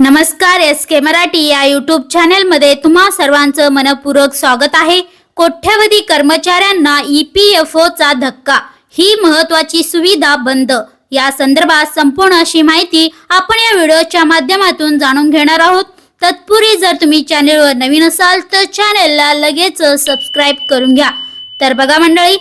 नमस्कार एस के मराठी या यूट्यूब चॅनेलमध्ये तुम्हा सर्वांचं मनपूर्वक स्वागत आहे. कोट्यवधी कर्मचाऱ्यांना ई पी एफ ओचा धक्का ही महत्वाची सुविधा बंद. या संदर्भात संपूर्ण अशी माहिती आपण या व्हिडिओच्या माध्यमातून जाणून घेणार आहोत. तत्पूर्वी जर तुम्ही चॅनेलवर नवीन असाल तर चॅनेलला लगेच सबस्क्राईब करून घ्या. तर बघा मंडळी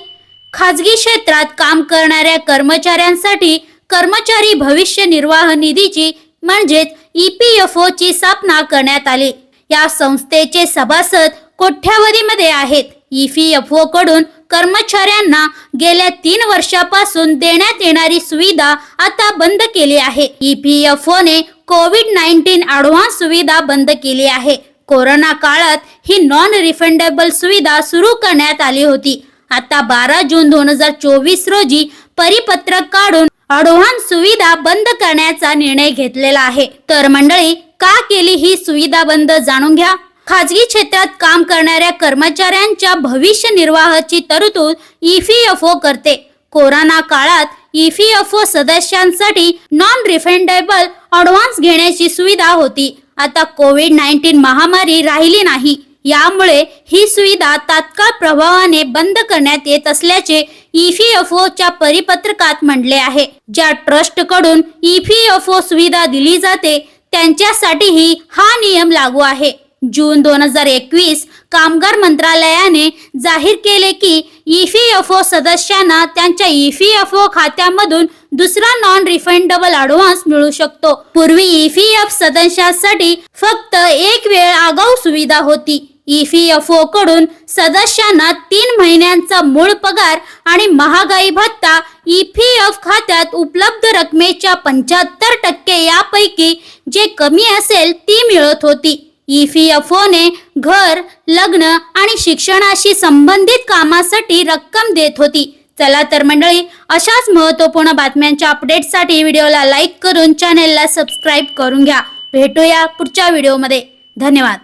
खाजगी क्षेत्रात काम करणाऱ्या कर्मचाऱ्यांसाठी कर्मचारी भविष्य निर्वाह निधीची म्हणजेच ई पी एफ ची स्थापना करण्यात आली. या संस्थेचे सभासद कोट्यावधीमध्ये आहेत? ई पी एफ ओ कडून कर्मचाऱ्यांना गेल्या तीन वर्षापासून देण्यात येणारी सुविधा आता बंद केली आहे. ई पी एफ ने कोविड नाईन्टीन ॲडव्हान्स सुविधा बंद केली आहे. कोरोना काळात ही नॉन रिफंडेबल सुविधा सुरू करण्यात आली होती. आता बारा जून दोन हजार चोवीस रोजी परिपत्रक काढून बंद करण्याचा निर्णय घेतलेला आहे. तर मंडळी का केली ही सुविधा बंद जाणून घ्या. खाजगी क्षेत्रात काम करणाऱ्या कर्मचाऱ्यांच्या भविष्य निर्वाहाची तरतूद ईपीएफओ करते. कोरोना काळात ईपीएफओ सदस्यांसाठी नॉन रिफंडेबल ॲडव्हान्स घेण्याची सुविधा होती. आता कोविड नाईन्टीन महामारी राहिली नाही. यामुळे ही सुविधा तात्काळ प्रभावाने बंद करण्यात येत असल्याचे ई पी एफ परिपत्रकात म्हटले आहे. ज्या ट्रस्टकडून ई पी एफ ओ सुविधा दिली जाते त्यांच्यासाठीही हा नियम लागू आहे. जून दोन हजार एकवीस कामगार मंत्रालयाने जाहीर केले की ई पी एफ ओ सदस्यांना त्यांच्या ई पी एफ ओ खात्यामधून दुसरा नॉन रिफंडेबल ॲडव्हान्स मिळू शकतो. पूर्वी ई पी एफ सदस्यांसाठी फक्त एक वेळ आगाऊ सुविधा होती. ई पी एफकडून सदस्यांना तीन महिन्यांचा मूळ पगार आणि महागाई भत्ता ई पी एफ खात्यात उपलब्ध रकमेच्या पंच्याहत्तर टक्के यापैकी जे कमी असेल ती मिळत होती. ई पी एफ घर लग्न आणि शिक्षणाशी संबंधित कामासाठी रक्कम देत होती. चला तर मंडळी अशाच महत्त्वपूर्ण बातम्यांच्या अपडेटसाठी व्हिडिओला लाईक करून चॅनेलला सबस्क्राईब करून घ्या. भेटूया पुढच्या व्हिडिओमध्ये धन्यवाद.